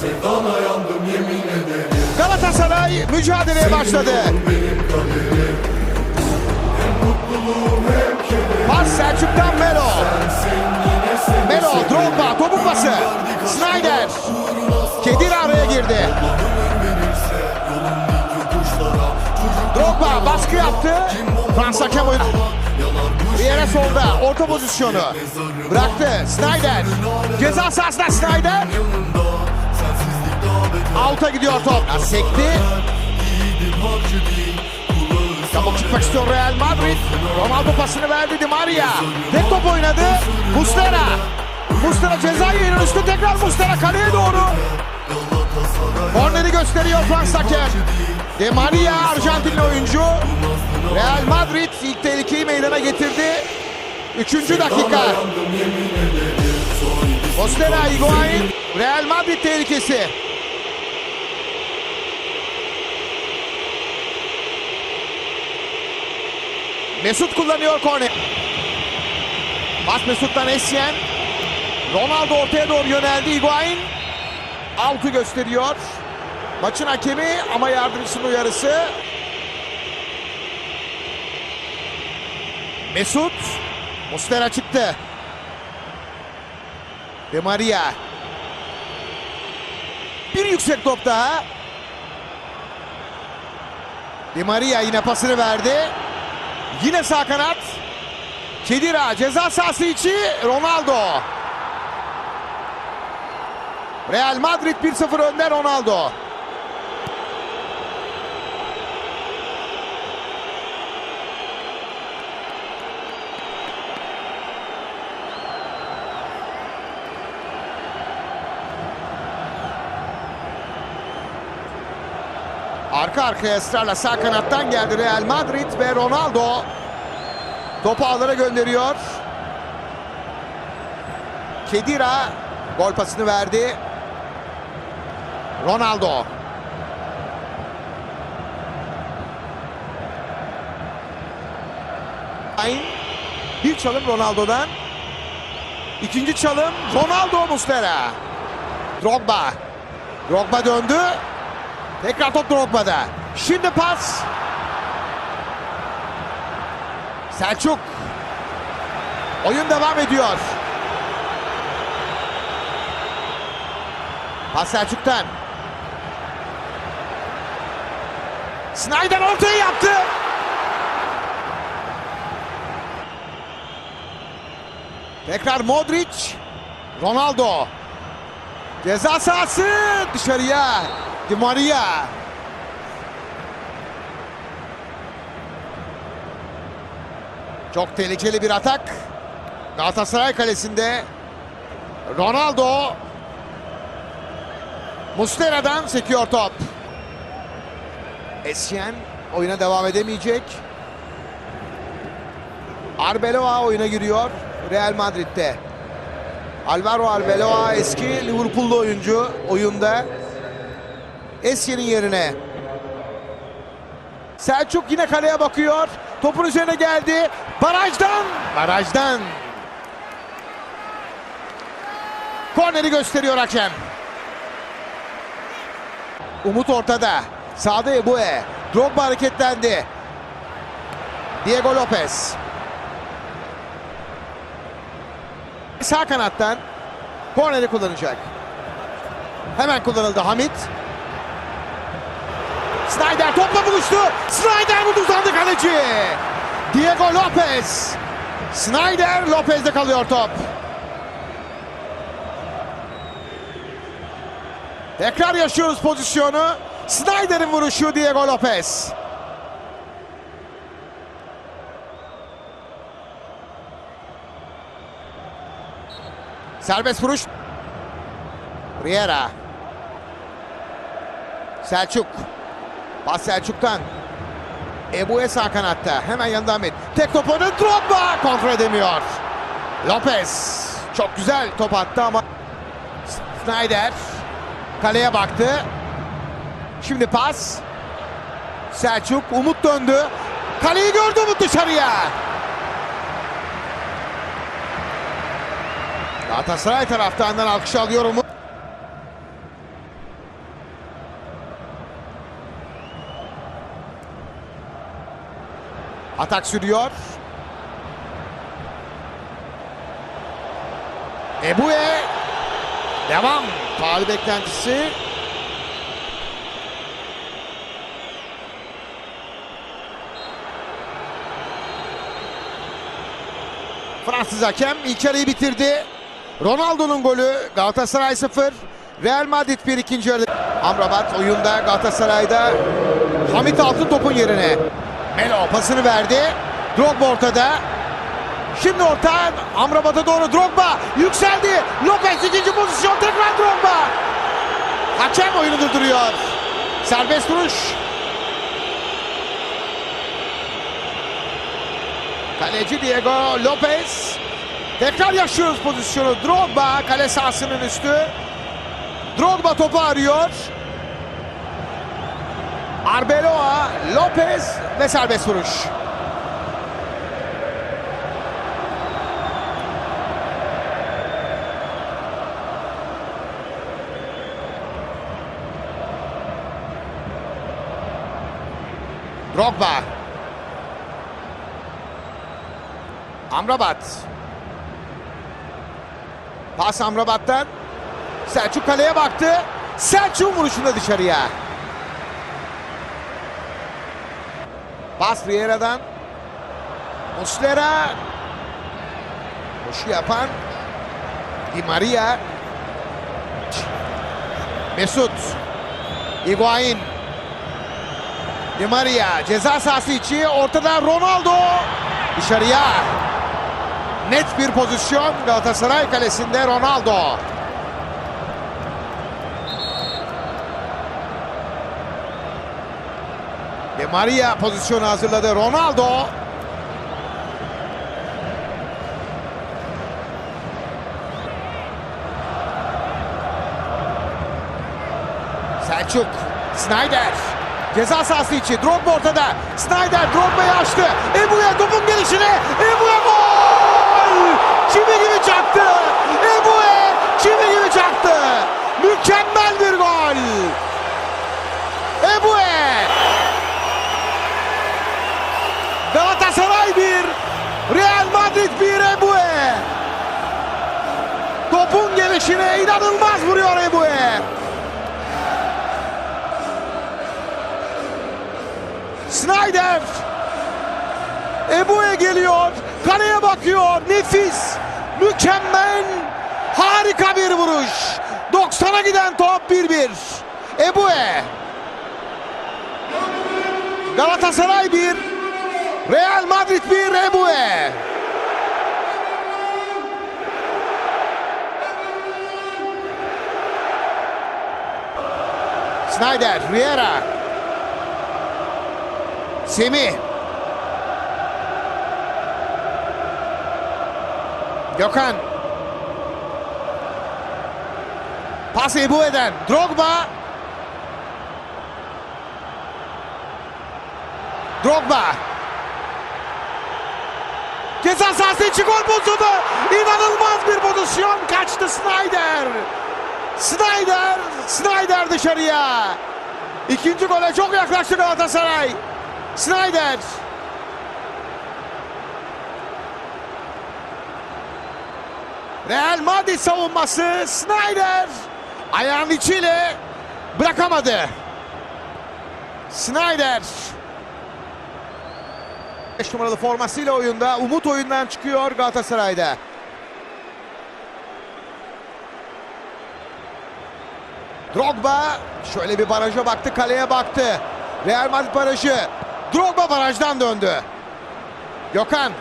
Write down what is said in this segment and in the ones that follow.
Sevdana yandım yemin ederim Galatasaray mücadeleye başladı. Pas Selçuk'tan Melo. Melo, Drogba, topun pası. Snyder. Kedira araya girdi. Drogba baskı yaptı. Frans hakem oyunu. Bir yere solda. Orta pozisyonu. Bıraktı. Snyder. Ceza sahasında Snyder. Out'a gidiyor top. Sekti. Çabuk çıkmak istiyor Real Madrid. Ronaldo pasını verdi Di Maria. Tek top oynadı. Muslera. Muslera ceza yerinin üstü tekrar Muslera kaleye doğru. Korneri gösteriyor Frans hakem. Di Maria Arjantinli oyuncu. Real Madrid ilk tehlikeyi meydana getirdi. Üçüncü dakika. Muslera Higuain. Real Madrid tehlikesi. Mesut kullanıyor korner. Pas Mesut'tan Essien. Ronaldo ortaya doğru yöneldi. Higuain out'u gösteriyor. Maçın hakemi ama yardımcısının uyarısı. Mesut. Mustera çıktı. De Maria. Bir yüksek top daha. Di Maria yine pasını verdi. Yine sağ kanat. Kedira ceza sahası içi Ronaldo. Real Madrid 1-0 önde Ronaldo. Arka arkaya ısrarla sağ kanattan geldi Real Madrid ve Ronaldo topu ağlara gönderiyor. Kedira gol pasını verdi. Ronaldo. Bir çalım Ronaldo'dan. İkinci çalım Ronaldo Muslera. Drogba. Drogba döndü. Tekrar top Drogba'da. Şimdi pas. Selçuk. Oyun devam ediyor. Pas Selçuk'tan. Snyder ortaya yaptı. Tekrar Modric. Ronaldo. Ceza sahası dışarıya. Di Maria. Çok tehlikeli bir atak. Galatasaray kalesinde Ronaldo Muslera'dan sekiyor top. Essien oyuna devam edemeyecek. Arbeloa oyuna giriyor Real Madrid'de. Alvaro Arbeloa eski Liverpool'lu oyuncu oyunda. Essien'in yerine. Selçuk yine kaleye bakıyor. Topun üzerine geldi. Barajdan. Barajdan. Korneri gösteriyor hakem. Umut ortada. Sağda Ebue. Drogba hareketlendi. Diego Lopez. Sağ kanattan korneri kullanacak. Hemen kullanıldı Hamit. Snyder topla buluştu. Snyder vurdu uzandı kaleci. Diego Lopez. Snyder Lopez'de kalıyor top. Tekrar yaşıyoruz pozisyonu. Snyder'in vuruşu Diego Lopez. Serbest vuruş. Riera. Selçuk. Pas Selçuk'tan. Ebu'ye sağ kanatta. Hemen yanında Ahmet. Tek top oynadı. Drogba kontrol edemiyor. Lopez. Çok güzel top attı ama Snyder kaleye baktı. Şimdi pas. Selçuk. Umut döndü. Kaleyi gördü Umut dışarıya. Galatasaray taraftarından alkış alıyor Umut. Atak sürüyor. Ebu'ye devam. Faal beklentisi. Fransız hakem ilk yarıyı bitirdi. Ronaldo'nun golü Galatasaray 0. Real Madrid 1 ikinci yarı. Amrabat oyunda Galatasaray'da Hamit Altın topun yerine. Melo pasını verdi. Drogba ortada. Şimdi orta Amrabat'a doğru Drogba yükseldi. Lopez ikinci pozisyon tekrar Drogba. Hakem oyunu durduruyor. Serbest vuruş. Kaleci Diego Lopez. Tekrar yaşıyoruz pozisyonu. Drogba kale sahasının üstü. Drogba topu arıyor. Arbeloa, Lopez ve serbest vuruş. Drogba. Amrabat. Pas Amrabat'tan. Selçuk kaleye baktı. Selçuk'un vuruşunda dışarıya. Pas Riera'dan. Muslera. Koşu yapan. Di Maria. Mesut. Higuain. Di Maria ceza sahası içi ortada Ronaldo dışarıya net bir pozisyon Galatasaray kalesinde Ronaldo Maria pozisyonu hazırladı Ronaldo Selçuk Snyder Ceza sahası içi. Drogba ortada. Snyder Drogba'yı açtı. Ebu'ya topun gelişine. Ebu'ya gol! Çivi gibi çaktı. Ebu'ya çivi gibi çaktı. Mükemmel bir gol. Ebu'ya. Galatasaray 1. 1 Ebu'ya. Topun gelişine inanılmaz vuruyor Ebu'ya. Snyder. Ebu'ya geliyor. Kaleye bakıyor. Nefis. Mükemmel. Harika bir vuruş. 90'a giden top 1-1. Ebu'ya. Galatasaray 1. Real Madrid 1. Ebu'ya. Snyder, Riera, Semih. Gökhan. Pas eden Drogba. Drogba. Ceza sahası içi gol pozisyonu. İnanılmaz bir pozisyon. Kaçtı Snyder. Snyder. Snyder dışarıya. İkinci gole çok yaklaştı Galatasaray. Snyder. Real Madrid savunması Snyder ayağın içiyle bırakamadı. Snyder 5 numaralı formasıyla oyunda Umut oyundan çıkıyor Galatasaray'da. Drogba şöyle bir baraja baktı, kaleye baktı. Real Madrid barajı. Drogba barajdan döndü. Gökhan.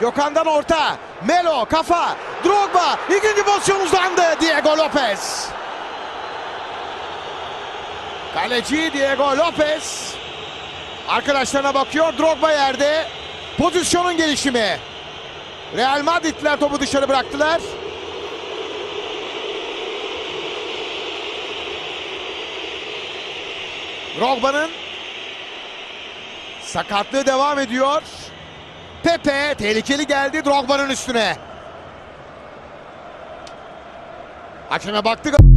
Gökhan'dan orta. Melo kafa. Drogba ikinci pozisyon uzandı. Diego Lopez. Kaleci Diego Lopez. Arkadaşlarına bakıyor. Drogba yerde. Pozisyonun gelişimi. Real Madrid'ler topu dışarı bıraktılar. Drogba'nın sakatlığı devam ediyor. Pepe tehlikeli geldi Drogba'nın üstüne. Hakeme baktı.